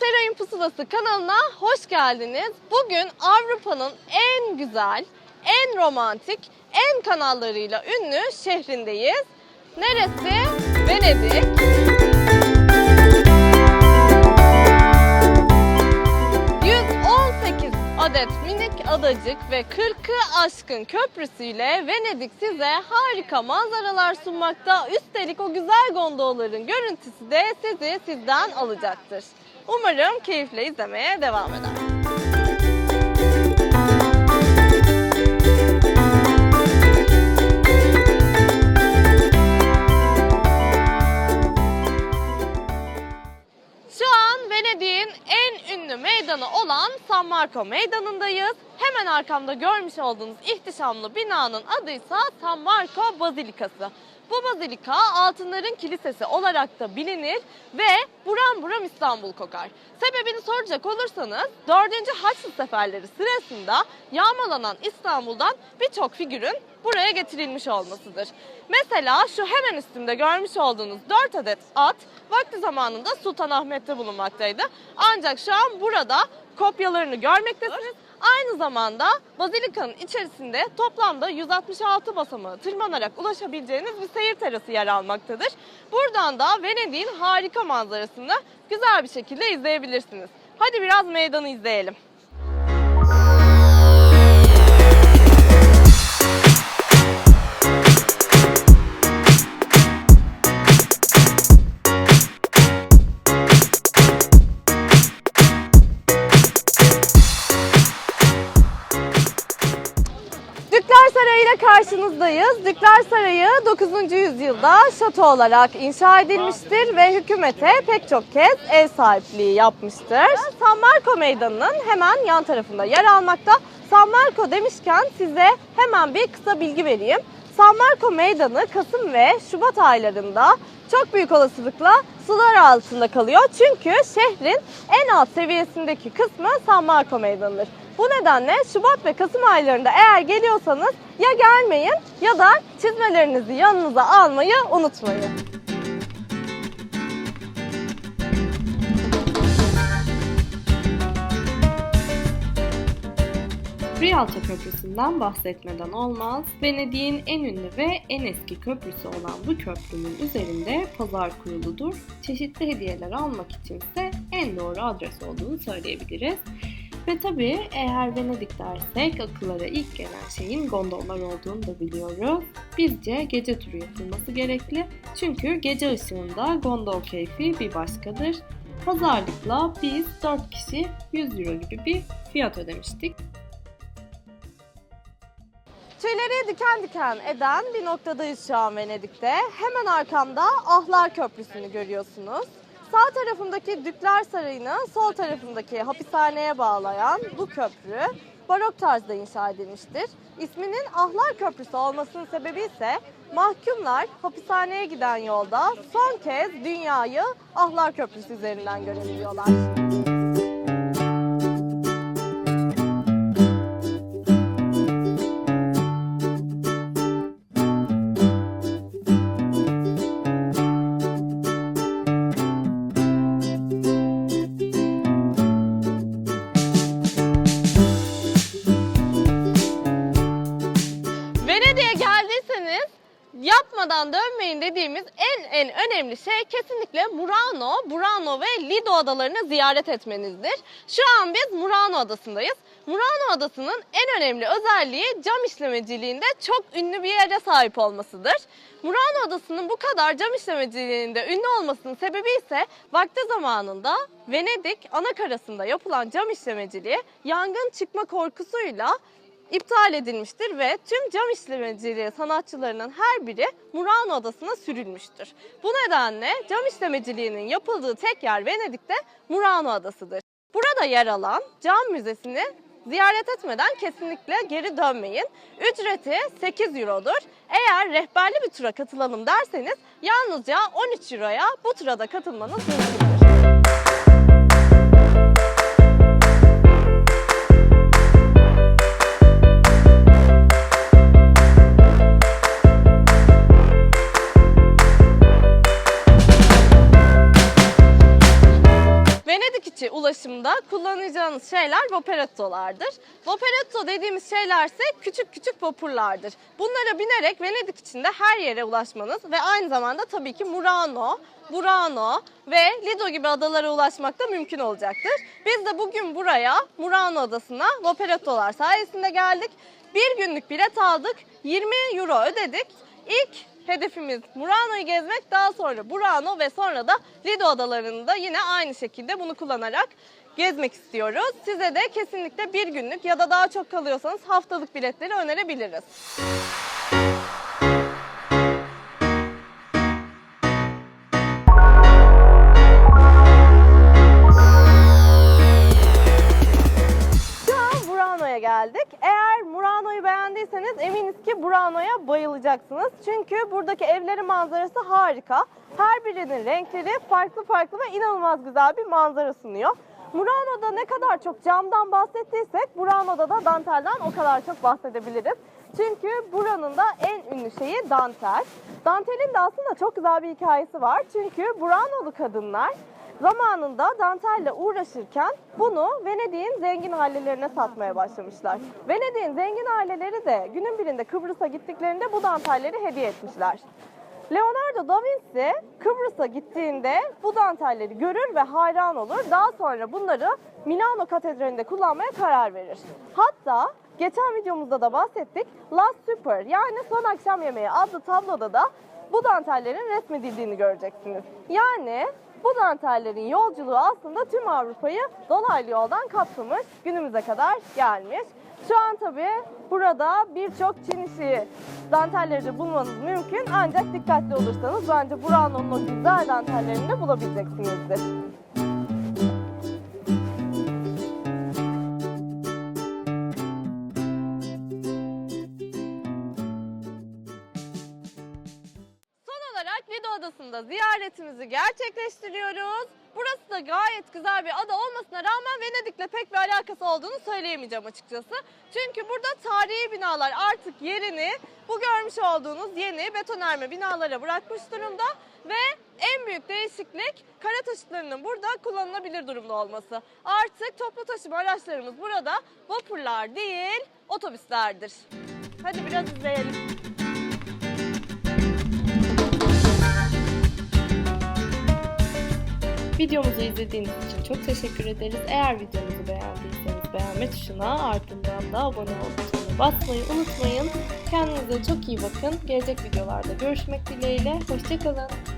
Seray'ın Pusulası kanalına hoş geldiniz. Bugün Avrupa'nın en güzel, en romantik, en kanallarıyla ünlü şehrindeyiz. Neresi? Venedik. ...118 adet minik adacık ve 40'ı aşkın köprüsüyle Venedik size harika manzaralar sunmakta. Üstelik o güzel gondolların görüntüsü de sizi sizden alacaktır. Umarım keyifle izlemeye devam eder. Şu an Venedik'in en ünlü meydanı olan San Marco Meydanı'ndayız. Hemen arkamda görmüş olduğunuz ihtişamlı binanın adıysa San Marco Bazilikası. Bu bazilika altınların kilisesi olarak da bilinir ve buram buram İstanbul kokar. Sebebini soracak olursanız 4. Haçlı seferleri sırasında yağmalanan İstanbul'dan birçok figürün buraya getirilmiş olmasıdır. Mesela şu hemen üstümde görmüş olduğunuz 4 adet at vakti zamanında Sultanahmet'te bulunmaktaydı. Ancak şu an burada kopyalarını görmektesiniz. Aynı zamanda bazilikanın içerisinde toplamda 166 basamağı tırmanarak ulaşabileceğiniz bir seyir terası yer almaktadır. Buradan da Venedik'in harika manzarasını güzel bir şekilde izleyebilirsiniz. Hadi biraz meydanı izleyelim. Karşınızdayız. Dükler Sarayı 9. yüzyılda şato olarak inşa edilmiştir ve hükümete pek çok kez ev sahipliği yapmıştır. San Marco Meydanı'nın hemen yan tarafında yer almakta. San Marco demişken size hemen bir kısa bilgi vereyim. San Marco Meydanı Kasım ve Şubat aylarında çok büyük olasılıkla sular altında kalıyor. Çünkü şehrin en alt seviyesindeki kısmı San Marco Meydanı'dır. Bu nedenle Şubat ve Kasım aylarında eğer geliyorsanız ya gelmeyin ya da çizmelerinizi yanınıza almayı unutmayın. Rialto Köprüsü'nden bahsetmeden olmaz. Venedik'in en ünlü ve en eski köprüsü olan bu köprünün üzerinde pazar kuruludur. Çeşitli hediyeler almak içinse en doğru adres olduğunu söyleyebiliriz. Ve tabii eğer Venedik dersek akıllara ilk gelen şeyin gondollar olduğunu da biliyoruz. Bizce gece turu yapılması gerekli. Çünkü gece ışığında gondol keyfi bir başkadır. Pazarlıkla biz 4 kişi 100 euro gibi bir fiyat ödemiştik. Tüyleri diken diken eden bir noktadayız şu an Venedik'te. Hemen arkamda Ahlar Köprüsü'nü görüyorsunuz. Sağ tarafımdaki Dükler Sarayı'nı sol tarafımdaki hapishaneye bağlayan bu köprü barok tarzda inşa edilmiştir. İsminin Ahlar Köprüsü olmasının sebebi ise mahkumlar hapishaneye giden yolda son kez dünyayı Ahlar Köprüsü üzerinden görebiliyorlar. Dediğimiz en en önemli şey kesinlikle Murano, Burano ve Lido adalarını ziyaret etmenizdir. Şu an biz Murano adasındayız. Murano adasının en önemli özelliği cam işlemeciliğinde çok ünlü bir yere sahip olmasıdır. Murano adasının bu kadar cam işlemeciliğinde ünlü olmasının sebebi ise vakti zamanında Venedik ana karasında yapılan cam işlemeciliği yangın çıkma korkusuyla iptal edilmiştir ve tüm cam işlemeciliği sanatçılarının her biri Murano Adası'na sürülmüştür. Bu nedenle cam işlemeciliğinin yapıldığı tek yer Venedik'te Murano Adası'dır. Burada yer alan cam müzesini ziyaret etmeden kesinlikle geri dönmeyin. Ücreti 8 Euro'dur. Eğer rehberli bir tura katılalım derseniz yalnızca 13 Euro'ya bu tura da katılmanız mümkündür. Ulaşımda kullanacağınız şeyler vaporettolardır. Vaporetto dediğimiz şeylerse küçük küçük vapurlardır. Bunlara binerek Venedik içinde her yere ulaşmanız ve aynı zamanda tabii ki Murano, Burano ve Lido gibi adalara ulaşmak da mümkün olacaktır. Biz de bugün buraya Murano adasına vaporettolar sayesinde geldik. Bir günlük bilet aldık, 20 euro ödedik. İlk hedefimiz Murano'yu gezmek, daha sonra Burano ve sonra da Lido adalarını da yine aynı şekilde bunu kullanarak gezmek istiyoruz. Size de kesinlikle bir günlük ya da daha çok kalıyorsanız haftalık biletleri önerebiliriz. Geldik. Eğer Murano'yu beğendiyseniz eminiz ki Murano'ya bayılacaksınız. Çünkü buradaki evlerin manzarası harika. Her birinin renkleri farklı farklı ve inanılmaz güzel bir manzara sunuyor. Murano'da ne kadar çok camdan bahsettiysek Murano'da da dantelden o kadar çok bahsedebiliriz. Çünkü buranın da en ünlü şeyi dantel. Dantelin de aslında çok güzel bir hikayesi var. Çünkü Buranolu kadınlar Zamanında dantelle uğraşırken bunu Venedik'in zengin ailelerine satmaya başlamışlar. Venedik'in zengin aileleri de günün birinde Kıbrıs'a gittiklerinde bu dantelleri hediye etmişler. Leonardo da Vinci Kıbrıs'a gittiğinde bu dantelleri görür ve hayran olur. Daha sonra bunları Milano Katedrali'nde kullanmaya karar verir. Hatta geçen videomuzda da bahsettik. Last Supper yani Son Akşam Yemeği adlı tabloda da bu dantellerin resmedildiğini göreceksiniz. Yani bu dantellerin yolculuğu aslında tüm Avrupa'yı dolaylı yoldan kapsamış, günümüze kadar gelmiş. Şu an tabii burada birçok Çin işi dantelleri de bulmanız mümkün ancak dikkatli olursanız bence Burano'nun o güzel dantellerini de bulabileceksinizdir. Adası'nda ziyaretimizi gerçekleştiriyoruz. Burası da gayet güzel bir ada olmasına rağmen Venedik'le pek bir alakası olduğunu söyleyemeyeceğim açıkçası. Çünkü burada tarihi binalar artık yerini bu görmüş olduğunuz yeni betonarme binalara bırakmış durumda. Ve en büyük değişiklik kara taşıtlarının burada kullanılabilir durumda olması. Artık toplu taşıma araçlarımız burada vapurlar değil otobüslerdir. Hadi biraz izleyelim. Videomuzu izlediğiniz için çok teşekkür ederiz. Eğer videomuzu beğendiyseniz beğenme tuşuna ardından da abone ol butonuna basmayı unutmayın. Kendinize çok iyi bakın. Gelecek videolarda görüşmek dileğiyle. Hoşçakalın.